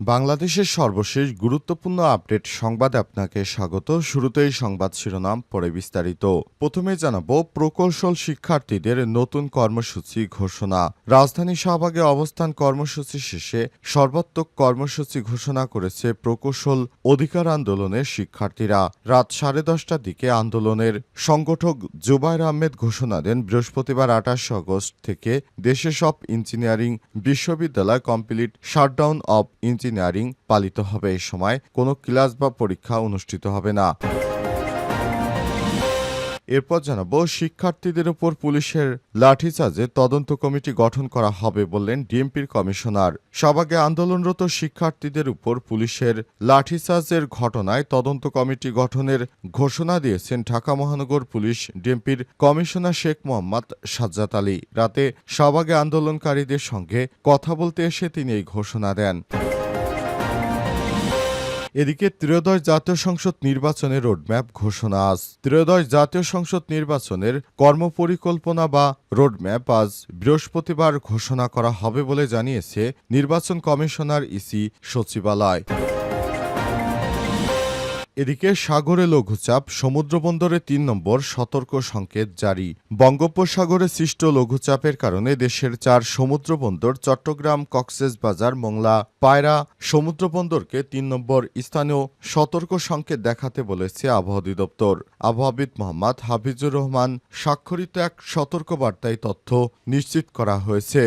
বাংলাদেশের সর্বশেষ গুরুত্বপূর্ণ আপডেট সংবাদে আপনাকে স্বাগত। শুরুতেই সংবাদ শিরোনাম, পরে বিস্তারিত। প্রথমে জানাব, প্রকৌশল শিক্ষার্থীদের নতুন কর্মসূচি ঘোষণা। রাজধানী শাহবাগে অবস্থান কর্মসূচি শেষে সর্বাত্মক কর্মসূচি ঘোষণা করেছে প্রকৌশল অধিকার আন্দোলনের শিক্ষার্থীরা। রাত সাড়ে দশটার দিকে আন্দোলনের সংগঠক জুবাইর আহমেদ ঘোষণা দেন, বৃহস্পতিবার আঠাশ আগস্ট থেকে দেশে সব ইঞ্জিনিয়ারিং বিশ্ববিদ্যালয় কমপ্লিট শাটডাউন অব ইঞ্জিনিয়ারিং পালিত হবে এই সময়, কোনো ক্লাস বা পরীক্ষা অনুষ্ঠিত হবে না। এরপর জানাব, শিক্ষার্থীদের উপর পুলিশের লাঠিচার্জে তদন্ত কমিটি গঠন করা হবে বললেন ডিএমপির কমিশনার। সবাগে আন্দোলনরত শিক্ষার্থীদের উপর পুলিশের লাঠিচার্জের ঘটনায় তদন্ত কমিটি গঠনের ঘোষণা দিয়েছেন ঢাকা মহানগর পুলিশ ডিএমপির কমিশনার শেখ মোহাম্মদ সাজ্জাদ আলী। রাতে সবাগে আন্দোলনকারীদের সঙ্গে কথা বলতে এসে তিনি এই ঘোষণা দেন। এদিকে ত্রয়োদশ জাতীয় সংসদ নির্বাচনের রোডম্যাপ ঘোষণা আজ। ত্রয়োদশ জাতীয় সংসদ নির্বাচনের কর্মপরিকল্পনা বা রোডম্যাপ আজ বৃহস্পতিবার ঘোষণা করা হবে বলে জানিয়েছে নির্বাচন কমিশনার ইসি সচিবালয়। এদিকে সাগরে লঘুচাপ, সমুদ্রবন্দরে তিন নম্বর সতর্ক সংকেত জারি। বঙ্গোপসাগরে সৃষ্ট লঘুচাপের কারণে দেশের চার সমুদ্রবন্দর, চট্টগ্রাম কক্সেসবাজার মোংলা, পায়রা সমুদ্রবন্দরকে তিন নম্বর স্থানীয় সতর্ক সংকেত দেখাতে বলেছে আবহাওয়া অধিদপ্তর। আবহাওয়াবিদ মোহাম্মদ হাফিজুর রহমান, স্বাক্ষরিত এক সতর্কবার্তায় তথ্য নিশ্চিত করা হয়েছে।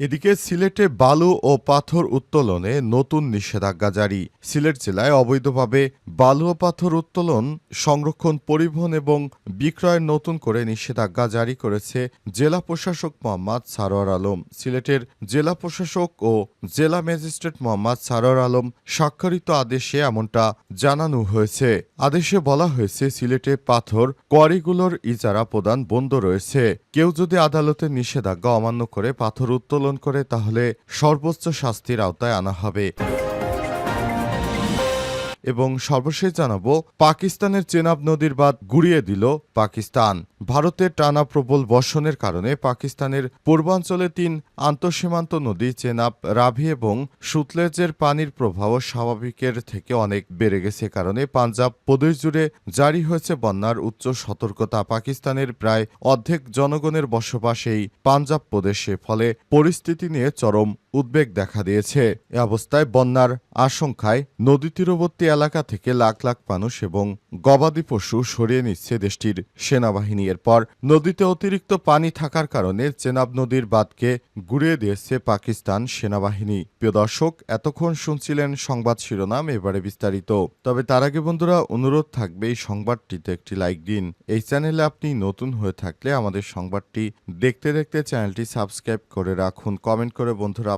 এদিকে সিলেটে বালু ও পাথর উত্তোলনে নতুন নিষেধাজ্ঞা জারি। সিলেট জেলায় অবৈধভাবে বালু ও পাথর উত্তোলন, সংরক্ষণ, পরিবহন এবং বিক্রয়ের নতুন করে নিষেধাজ্ঞা জারি করেছে জেলা প্রশাসক মোহাম্মদ সারোয়ার আলম। সিলেটের জেলা প্রশাসক ও জেলা ম্যাজিস্ট্রেট মোহাম্মদ সারোয়ার আলম স্বাক্ষরিত আদেশে এমনটা জানানো হয়েছে। আদেশে বলা হয়েছে, সিলেটে পাথর, কোয়ারিগুলোর ইজারা প্রদান বন্ধ রয়েছে। কেউ যদি আদালতের নিষেধাজ্ঞা অমান্য করে পাথর উত্তোলন করে তাহলে সর্বোচ্চ শাস্তির আওতায় আনা হবে। এবং সর্বশেষ জানাব, পাকিস্তানের চেনাব নদীর বাঁধ গুড়িয়ে দিল পাকিস্তান। ভারতের টানা প্রবল বর্ষণের কারণে পাকিস্তানের পূর্বাঞ্চলে তিন আন্তঃসীমান্ত নদী চেনাব রাভি এবং সুতলেজের পানির প্রবাহ স্বাভাবিকের থেকে অনেক বেড়ে গেছে কারণে পাঞ্জাব প্রদেশ জুড়ে জারি হয়েছে বন্যার উচ্চ সতর্কতা। পাকিস্তানের প্রায় অর্ধেক জনগণের বসবাস এই পাঞ্জাব প্রদেশে, ফলে পরিস্থিতি নিয়ে চরম উদ্বেগ দেখা দিয়েছে। এ অবস্থায় বন্যার আশঙ্কায় নদী তীরবর্তী এলাকা থেকে লাখ লাখ মানুষ এবং গবাদি পশু সরিয়ে নিচ্ছে দেশটির সেনাবাহিনী। এরপর নদীতে অতিরিক্ত পানি থাকার কারণে চেনাব নদীর বাঁধকে গুড়িয়ে দিয়েছে পাকিস্তান সেনাবাহিনী। প্রিয় দর্শক, এতক্ষণ শুনছিলেন সংবাদ শিরোনাম, এবারে বিস্তারিত। তবে তার আগে বন্ধুরা, অনুরোধ থাকবে এই সংবাদটিতে একটি লাইক দিন। এই চ্যানেলে আপনি নতুন হয়ে থাকলে আমাদের সংবাদটি দেখতে দেখতে চ্যানেলটি সাবস্ক্রাইব করে রাখুন। কমেন্ট করে বন্ধুরা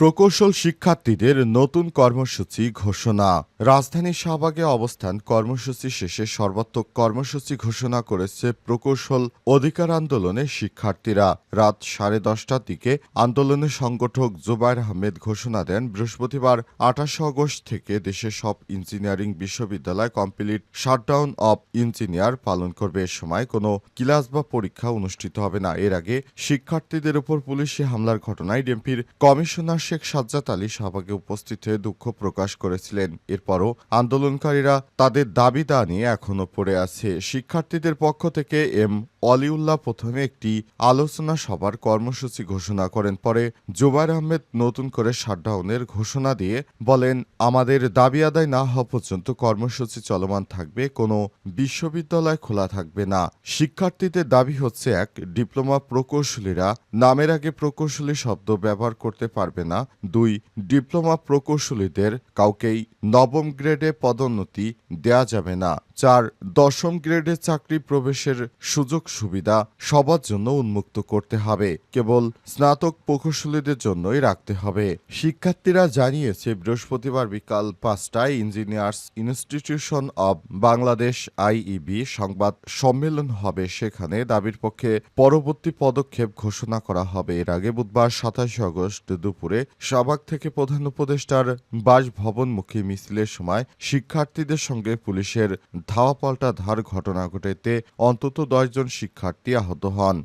প্রকৌশল শিক্ষার্থীদের নতুন কর্মসূচি ঘোষণা। রাজধানী শাহবাগে অবস্থান কর্মসূচি শেষে সর্বাত্মক কর্মসূচি ঘোষণা করেছে প্রকৌশল অধিকার আন্দোলনের শিক্ষার্থীরা। রাত সাড়ে দশটার দিকে আন্দোলনের সংগঠক জুবাইর আহমেদ ঘোষণা দেন, বৃহস্পতিবার আঠাশে আগস্ট থেকে দেশের সব ইঞ্জিনিয়ারিং বিশ্ববিদ্যালয় কমপ্লিট শাটডাউন অব ইঞ্জিনিয়ার পালন করবে। এ সময় কোনো ক্লাস বা পরীক্ষা অনুষ্ঠিত হবে না। এর আগে শিক্ষার্থীদের উপর পুলিশি হামলার ঘটনায় ডিএমপির কমিশনার শেখ সাজ্জাদ আলী শাহবাগে উপস্থিত হয়ে দুঃখ প্রকাশ করেছিলেন। এরপরও আন্দোলনকারীরা তাদের দাবি নিয়ে এখনও পড়ে আছে। শিক্ষার্থীদের পক্ষ থেকে এম অলিউল্লাহ প্রথমে একটি আলোচনা সভার কর্মসূচি ঘোষণা করেন। পরে জুবাইর আহমেদ নতুন করে শাটডাউনের ঘোষণা দিয়ে বলেন, আমাদের দাবি আদায় না হওয়া পর্যন্ত কর্মসূচি চলমান থাকবে, কোনো বিশ্ববিদ্যালয় খোলা থাকবে না। শিক্ষার্থীদের দাবি হচ্ছে এক, ডিপ্লোমা প্রকৌশলীরা নামের আগে প্রকৌশলী শব্দ ব্যবহার করতে পারবে না না দুই ডিপ্লোমা প্রকৌশলীদের কাউকেই নবম গ্রেডে পদোন্নতি দেয়া যাবে না। চার দশম গ্রেডে চাকরি প্রবেশের সুযোগ সুবিধা সবার জন্য উন্মুক্ত করতে হবে। কেবল স্নাতক প্রকৌশলীদের জন্যই রাখতে হবে। শিক্ষার্থীরা জানিয়েছে, বৃহস্পতিবার বিকাল পাঁচটায় engineers institution of Bangladesh IEB সংবাদ সম্মেলন হবে। সেখানে দাবির পক্ষে পরবর্তী পদক্ষেপ ঘোষণা করা হবে। এর আগে বুধবার সাতাশে আগস্ট দুপুরে শাহবাগ থেকে প্রধান উপদেষ্টার বাসভবনমুখী মিছিলের সময় শিক্ষার্থীদের সঙ্গে পুলিশের ধাওয়া পাল্টা ধার ঘটনা ঘটেতে অন্তত দশজন শিক্ষার্থী আহত হন।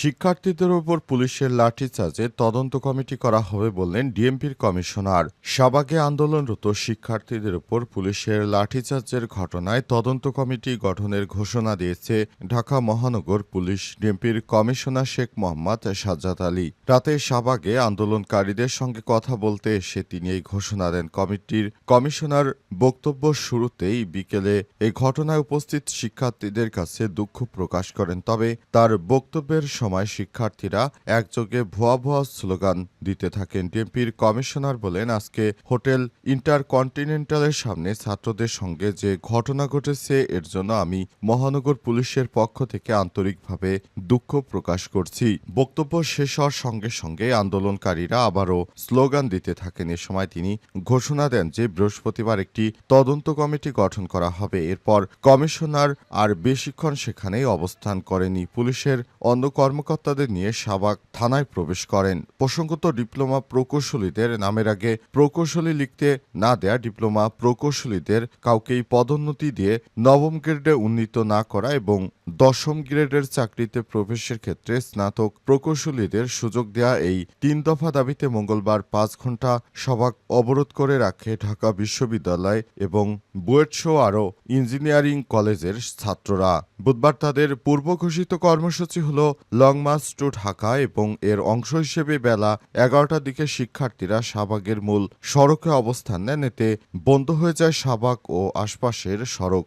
শিক্ষার্থীদের উপর পুলিশের লাঠিচার্জে তদন্ত কমিটি করা হবে বললেন ডিএমপির কমিশনার। শাবাগে আন্দোলনরত শিক্ষার্থীদের উপর পুলিশের লাঠিচার্জের ঘটনায় তদন্ত কমিটি গঠনের ঘোষণা দিয়েছে ঢাকা মহানগর পুলিশ ডিএমপির কমিশনার শেখ মোহাম্মদ সাজ্জাদ আলী। রাতে শাবাগে আন্দোলনকারীদের সঙ্গে কথা বলতে এসে তিনি এই ঘোষণা দেন। কমিটির কমিশনার বক্তব্য শুরুতেই বিকেলে এই ঘটনায় উপস্থিত শিক্ষার্থীদের কাছে দুঃখ প্রকাশ করেন। তবে তার বক্তব্যের সময় শিক্ষার্থীরা একযোগে ভুয়া ভুয়া স্লোগান দিতে থাকেন ডিএমপির কমিশনার বলেন, আজকে হোটেল ইন্টারকন্টিনেন্টালের সামনে ছাত্রদের সঙ্গে যে ঘটনা ঘটেছে, এর জন্য আমি মহানগর পুলিশের পক্ষ থেকে আন্তরিকভাবে দুঃখ প্রকাশ করছি। বক্তব্য শেষ হওয়ার সঙ্গে সঙ্গে আন্দোলনকারীরা আবারও স্লোগান দিতে থাকেন। এ সময় তিনি ঘোষণা দেন যে বৃহস্পতিবার একটি তদন্ত কমিটি গঠন করা হবে। এরপর কমিশনার আর বেশিক্ষণ সেখানেই অবস্থান করেনি। পুলিশের অন্য কর্মকর্তাদের নিয়ে শাবাক থানায় প্রবেশ করেন। প্রসঙ্গত ডিপ্লোমা প্রকৌশলীদের নামের আগে প্রকৌশলী লিখতে না দেয়া ডিপ্লোমা প্রকৌশলীদের কাউকেই পদোন্নতি দিয়ে নবম গ্রেডে উন্নীত না করা এবং দশম গ্রেডের চাকরিতে প্রবেশের ক্ষেত্রে স্নাতক প্রকৌশলীদের সুযোগ দেয়া এই তিন দফা দাবিতে মঙ্গলবার পাঁচ ঘণ্টা সভা অবরোধ করে রাখে ঢাকা বিশ্ববিদ্যালয় এবং বুয়েট শো আরও ইঞ্জিনিয়ারিং কলেজের ছাত্ররা। বুধবার তাদের পূর্ব ঘোষিত কর্মসূচি হল লং মার্চ টু ঢাকা এবং এর অংশ হিসেবে বেলা এগারোটার দিকে শিক্ষার্থীরা শাহবাগের মূল সড়কে অবস্থান নেন। এতে বন্ধ হয়ে যায় শাহবাগ ও আশপাশের সড়ক।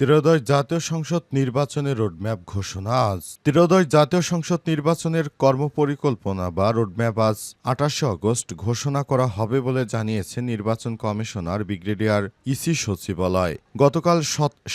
ত্রয়োদশ জাতীয় সংসদ নির্বাচনের রোডম্যাপ ঘোষণা আজ। ত্রয়োদশ জাতীয় সংসদ নির্বাচনের কর্মপরিকল্পনা বা রোডম্যাপ আজ আঠাশে আগস্ট ঘোষণা করা হবে বলে জানিয়েছে নির্বাচন কমিশনার ব্রিগেডিয়ার ইসি সচিবালয়। গতকাল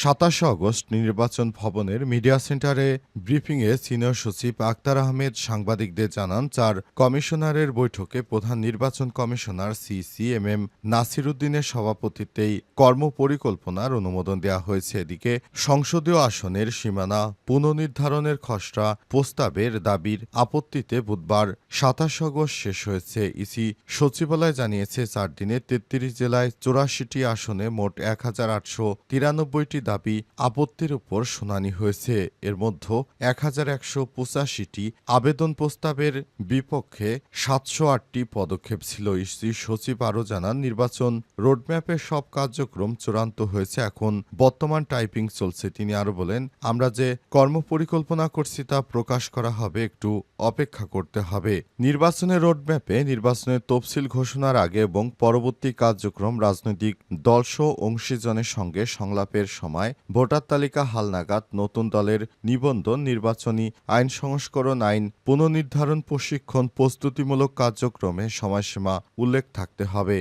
সাতাশে আগস্ট নির্বাচন ভবনের মিডিয়া সেন্টারে ব্রিফিংয়ে সিনিয়র সচিব আক্তার আহমেদ সাংবাদিকদের জানান, চার কমিশনারের বৈঠকে প্রধান নির্বাচন কমিশনার সিসি এম এম নাসিরুদ্দিনের সভাপতিত্বেই কর্মপরিকল্পনার অনুমোদন দেওয়া হয়েছে। এদিকে সংসদীয় আসনের সীমানা পুনর্নির্ধারণের খসড়া প্রস্তাবের দাবির আপত্তিতে বুধবার সাতাশ আগস্ট শেষ হয়েছে। ইসি সচিবালয় জানিয়েছে, চার দিনে তেত্রিশ জেলায় চৌরাশিটি আসনে মোট এক হাজার আটশো তিরানব্বইটি দাবি আপত্তির উপর শুনানি হয়েছে। এর মধ্যে এক হাজার একশো পঁচাশিটি আবেদন প্রস্তাবের বিপক্ষে সাতশো আটটি পদক্ষেপ ছিল। ইসি সচিব আরও জানান, নির্বাচন রোডম্যাপের সব কার্যক্রম চূড়ান্ত হয়েছে। এখন বর্তমান টাইপিং চলছে, তিনি আরও বলেন, আমরা যে কর্মপরিকল্পনা করছি তা প্রকাশ করা হবে, একটু অপেক্ষা করতে হবে। নির্বাচনের রোডম্যাপে নির্বাচনের তফসিল ঘোষণার আগে এবং পরবর্তী কার্যক্রম রাজনৈতিক দলসহ অংশীজনের সঙ্গে সংলাপের সময় ভোটার তালিকা হালনাগাদ, নতুন দলের নিবন্ধন, নির্বাচনী আইন সংস্করণ আইন, পুনর্নির্ধারণ প্রশিক্ষণ, প্রস্তুতিমূলক কার্যক্রমে সময়সীমা উল্লেখ থাকতে হবে।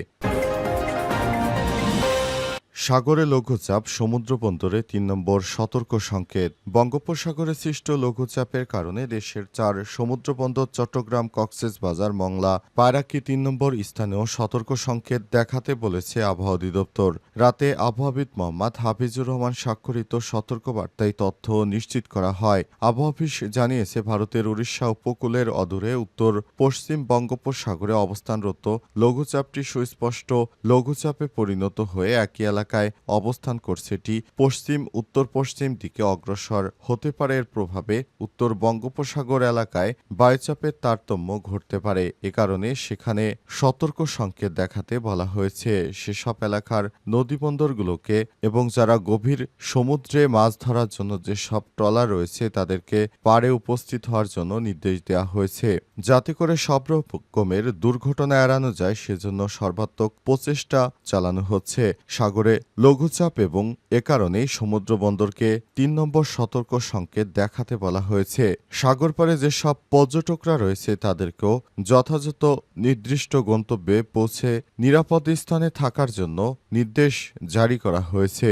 সাগরে লঘুচাপ সমুদ্র বন্দরে তিন নম্বর সতর্ক সংকেত। বঙ্গোপসাগরে সৃষ্ট লঘুচাপের কারণে দেশের চার সমুদ্র বন্দর চট্টগ্রাম কক্সেস বাজার মংলা পায়রাকি তিন নম্বর স্থানেও সতর্ক সংকেত দেখাতে বলেছে আবহাওয়া অধিদপ্তর। রাতে আবহাওয়াবিদ মোহাম্মদ হাফিজুর রহমান স্বাক্ষরিত সতর্কবার্তায় তথ্য নিশ্চিত করা হয়। আবহাওয়া অফিস জানিয়েছে, ভারতের উড়িষ্যা উপকূলের অদূরে উত্তর পশ্চিম বঙ্গোপসাগরে অবস্থানরত লঘুচাপটি সুস্পষ্ট। লঘুচাপে পরিণত হয়ে একই এলাকায় অবস্থান করছে এটি পশ্চিম, উত্তর পশ্চিম দিকে অগ্রসর হতে পারে। এর প্রভাবে উত্তর বঙ্গোপসাগর এলাকায় বায়ুচাপের তারতম্য ঘটতে পারে। এ কারণে সেখানে সতর্ক সংকেত দেখাতে বলা হয়েছে। সেসব এলাকার নদীবন্দরগুলোকে এবং যারা গভীর সমুদ্রে মাছ ধরার জন্য যেসব ট্রলার রয়েছে, তাদেরকে পাড়ে উপস্থিত হওয়ার জন্য নির্দেশ দেওয়া হয়েছে। যাতে করে সব রকমের দুর্ঘটনা এড়ানো যায়, সেজন্য সর্বাত্মক প্রচেষ্টা চালানো হচ্ছে। সাগরে উপরে লঘুচাপ এবং এ কারণেই সমুদ্র বন্দরকে তিন নম্বর সতর্ক সংকেত দেখাতে বলা হয়েছে। সাগর পাড়ে যেসব পর্যটকরা রয়েছে, তাদেরকেও যথাযথ নির্দিষ্ট গন্তব্যে পৌঁছে নিরাপদ স্থানে থাকার জন্য নির্দেশ জারি করা হয়েছে।